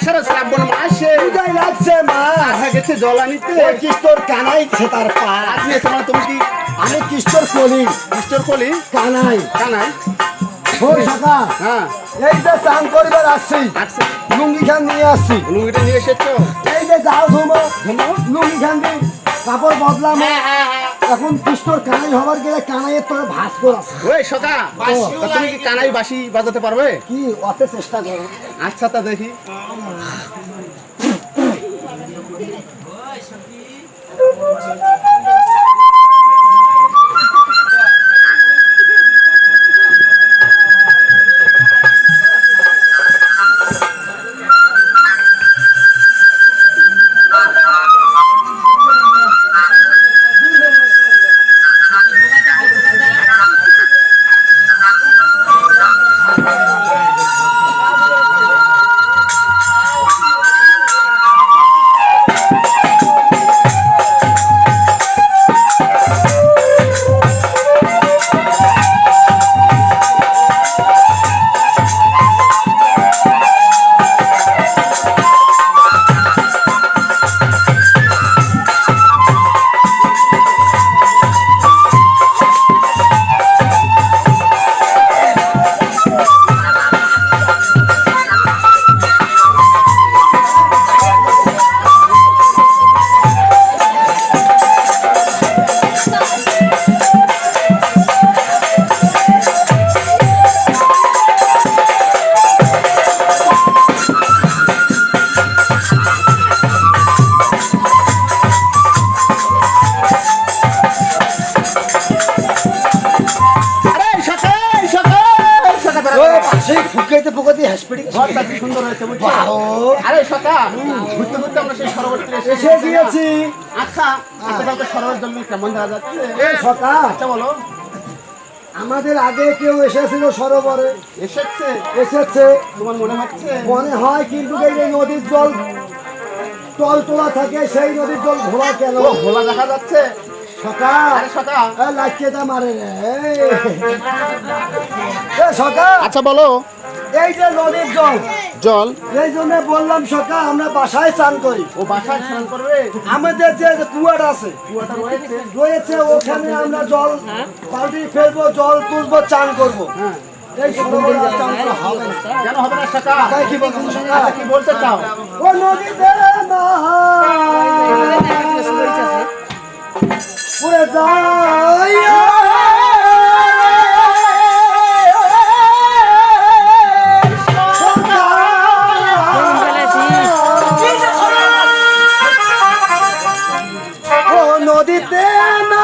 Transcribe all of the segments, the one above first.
আষাঢ় শ্রাবণ মাসে পূজায় লাগছে মা। আধা গেছে জল আনিতে। কিস্তর কানাই খেতার পা। আপনি তোমার তুমি কি আমি কিস্তর কলি। মিস্টার কলি? কানাই। কানাই? শোন সকা হ্যাঁ। এই যে চান করিবার আসছি। লুঙ্গি খান নিয়ে আসছি। লুঙ্গিটা নিয়ে এসেছ? এই যে যাও ধুমো লুঙ্গি খান দিই কাপড় বদলাম। এখন কৃষ্ণর কানাই হবার গেলে কানাইয়ের তোর ভাস করে আছে। ওই সকা তুমি কি কানাই বাসি বাজাতে পারবে? কি অতে চেষ্টা করো। আচ্ছা তা দেখি। আরে পাশে ফুকাইতে হাসপিটি ঘরটা কি সুন্দর হয়েছে আরে সকা ঘুরতে ঘুরতে আমরা সেই এসে গিয়েছি। আচ্ছা আজকালকে সরোবর জন্য কেমন দেখা যাচ্ছে? সকা আচ্ছা বলো। আমাদের আগে কেউ এসেছিল সরোবরে। এসেছে? এসেছে। তোমার মনে হচ্ছে? মনে হয় কিন্তু এই যে নদীর জল টল তোলা থাকে সেই নদীর জল ঘোলা কেন? ঘোলা দেখা যাচ্ছে? সকা লাইকেটা মারে রে এ সকাল। আচ্ছা বলো। এই যে নদীর জল। জল? এই জন্য বললাম সকাল আমরা বাসায় চান করি। ও বাসায় স্নান করবে? আমাদের যে কুয়াটা আছে কুয়াটা রয়েছে? রয়েছে ওখানে আমরা জল বালতি ফেলব জল তুলবো চান করব। হ্যাঁ। চান হবে না। কেন হবে না সকা সকাল? আচ্ছা কি বলতে চাও? ও নদীতে না নদীতে না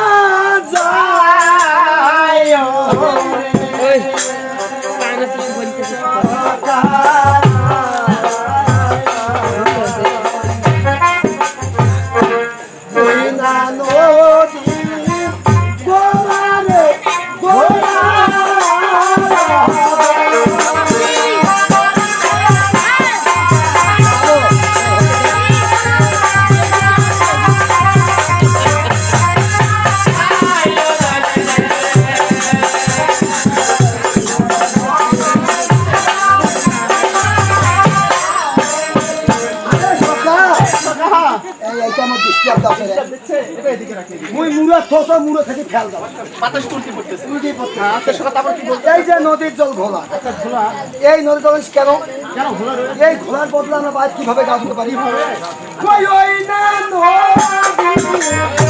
মুড়া থোস মুড়ো থেকে ফেল দাও বাতাস তুলতে পড়তেছে। উল্টি পড়তে। হ্যাঁ, আচ্ছা সকা তারপর কি বলতে এই যে নদীর জল ঘোলা। আচ্ছা এই নদীর জল কেন? এই ঘোলার বদলে আমরা বাইরে কীভাবে গাছতে পারি? ওই না নদী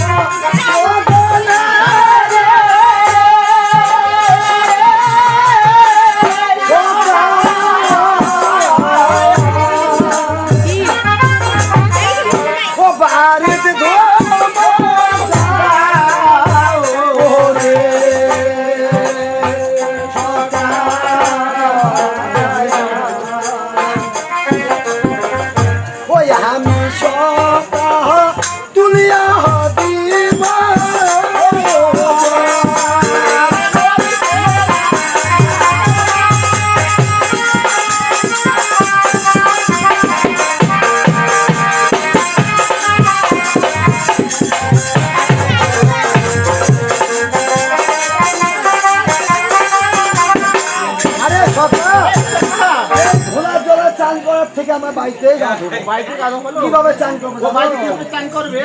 কীভাবে চান করবে? বাইকে কীভাবে চান করবে?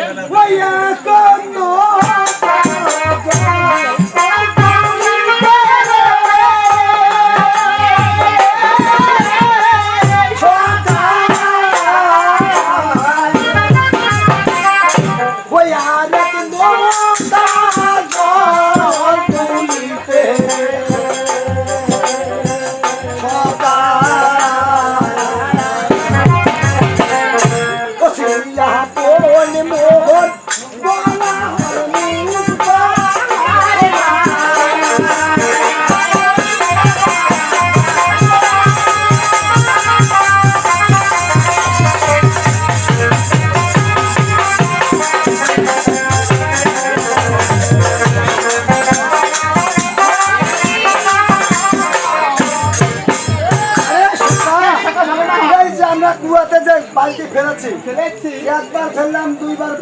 ফেলেছি একবার ফেললাম দুইবার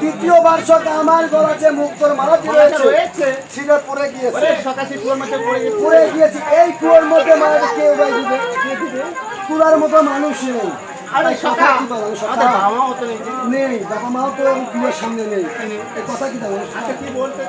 ফেললাম সক আমার গলাতে মুক্তর রয়েছে। ছিঁড়ে পড়ে গিয়েছে। পড়ে গিয়েছে। এই কুয়োর মধ্যে কেউ ভাই দিবে? মতো মানুষই নেই। বাবা মাও তো সামনে নেই। এই কথা কি বলো? আচ্ছা কি বলতে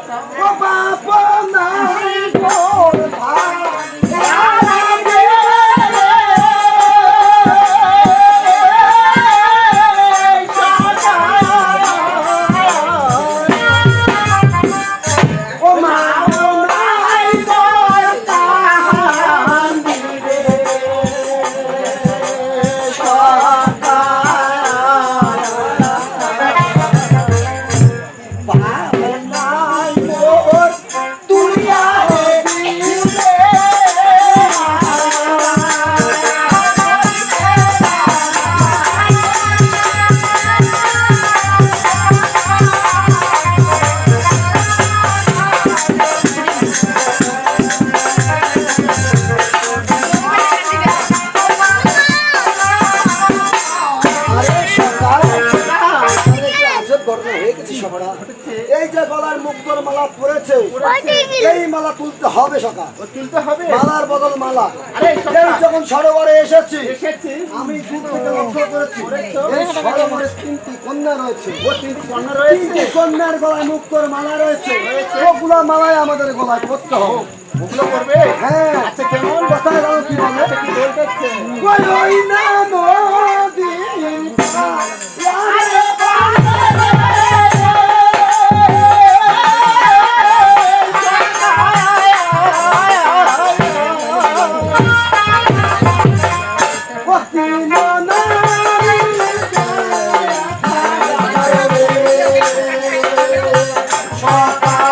এই যে গলার মুক্তর মালা পড়েছে এই মালা তুলতে হবে সকাল। ও তুলতে হবে? মালার বদল মালা। এই যখন সরোবরে এসেছি এসেছি। আমি দূর থেকে লক্ষ্য করেছি এই সরোবরে তিনটি কন্যা রয়েছে। ও তিনটি কন্যা রয়েছে? তিনটি কন্যার গলায় মুক্তর মালা রয়েছে। ওগুলা মালায় আমাদের গলায় করতে হবে। ওগুলো করবে হ্যাঁ। আচ্ছা কেমন? কি কি ওই ওই Bota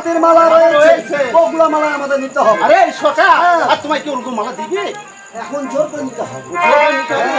গজমতির মালা রয়েছে। ওগুলা মালা আমাদের নিতে হবে। আরে সকা আর তোমায় কি ওরকম মালা দিবে? এখন জোর করে নিতে হবে। নিতে হবে।